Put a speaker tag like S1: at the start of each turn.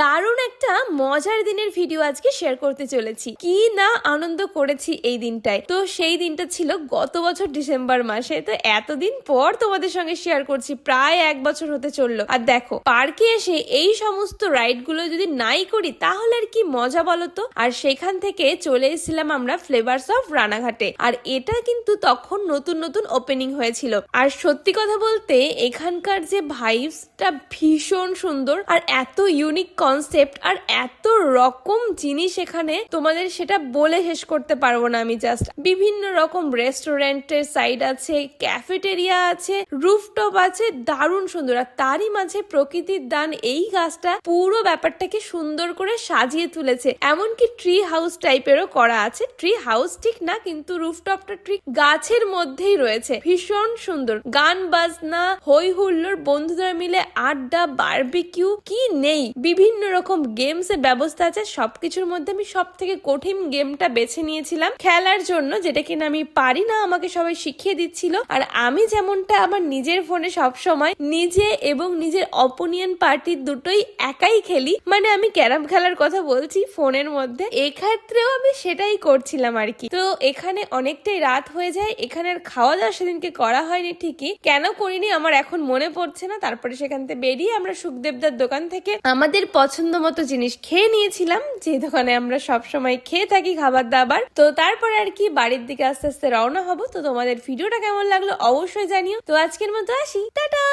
S1: দারুণ একটা মজার দিনের ভিডিও আজকে শেয়ার করতে চলেছি। কি না আনন্দ করেছি এই দিনটায়? তো সেই দিনটা ছিল গত বছর ডিসেম্বর মাসে, তো এতদিন পর তোমাদের সঙ্গে শেয়ার করছি, প্রায় এক বছর হতে চলল। আর দেখো পার্কে এসে এই সমস্ত রাইডগুলো যদি নাই করি, তাহলে আর কি মজা বলো তো? আর সেখান থেকে চলে এসেছিলাম আমরা ফ্লেভার্স অফ রানাঘাটে। আর এটা কিন্তু তখন নতুন নতুন ওপেনিং হয়েছিল। আর সত্যি কথা বলতে, এখানকার যে ভাইবসটা ভীষণ সুন্দর। আর এত ইউনিক কনসেপ্ট আর এত রকম জিনিস এখানে তোমাদের সেটা বলে শেষ করতে পারব না আমি জাস্ট বিভিন্ন রকম রেস্টুরেন্টের সাইড আছে ক্যাফেটেরিয়া আছে রুফটপ আছে, দারুণ সুন্দর। আর তারই মাঝে প্রকৃতির দান এই গাছটা পুরো ব্যাপারটাকে সুন্দর করে সাজিয়ে তুলেছে। এমনকি ট্রি হাউস টাইপেরও করা আছে। ট্রি হাউস ঠিক না, কিন্তু রুফটপটা ঠিক গাছের মধ্যেই রয়েছে। ভীষণ সুন্দর। গান বাজনা হই হুল্লোর বন্ধুরা মিলে আড্ডা বারবিকিউ কি নেই? বিভিন্ন রকম গেমস এর ব্যবস্থা আছে। সবকিছুর মধ্যে আমি সব থেকে কঠিন গেমটা বেছে নিয়েছিলাম খেলার জন্য, যেটা কিনা আমি পারি না, আমাকে সবাই শিখিয়ে দিচ্ছিল। আর আমি যেমনটা আমার নিজের ফোনে সব সময় নিজে এবং নিজের অপোনিয়ন পার্টির দুটোই একাই খেলি। মানে আমি ক্যারাম খেলার কথা বলছি ফোনের মধ্যে। এক্ষেত্রেও আমি সেটাই করছিলাম আর কি। তো এখানে অনেকটাই রাত হয়ে যায়, এখানে আর খাওয়া দাওয়া সেদিনকে করা হয়নি ঠিকই। কেন করিনি আমার এখন মনে পড়ছে না। তারপরে সেখান থেকে বেরিয়ে আমরা সুখদেবদার দোকান থেকে আমাদের পছন্দ মতো জিনিস খেয়ে নিয়েছিলাম, যে দোকানে আমরা সব সময় খেয়ে থাকি খাবার দাবার। তো তারপরে আর কি বাড়ির দিকে আস্তে আস্তে রওনা হব। তো তোমাদের ভিডিওটা কেমন লাগল অবশ্যই জানিও। তো আজকের মতো আসি। টাটা!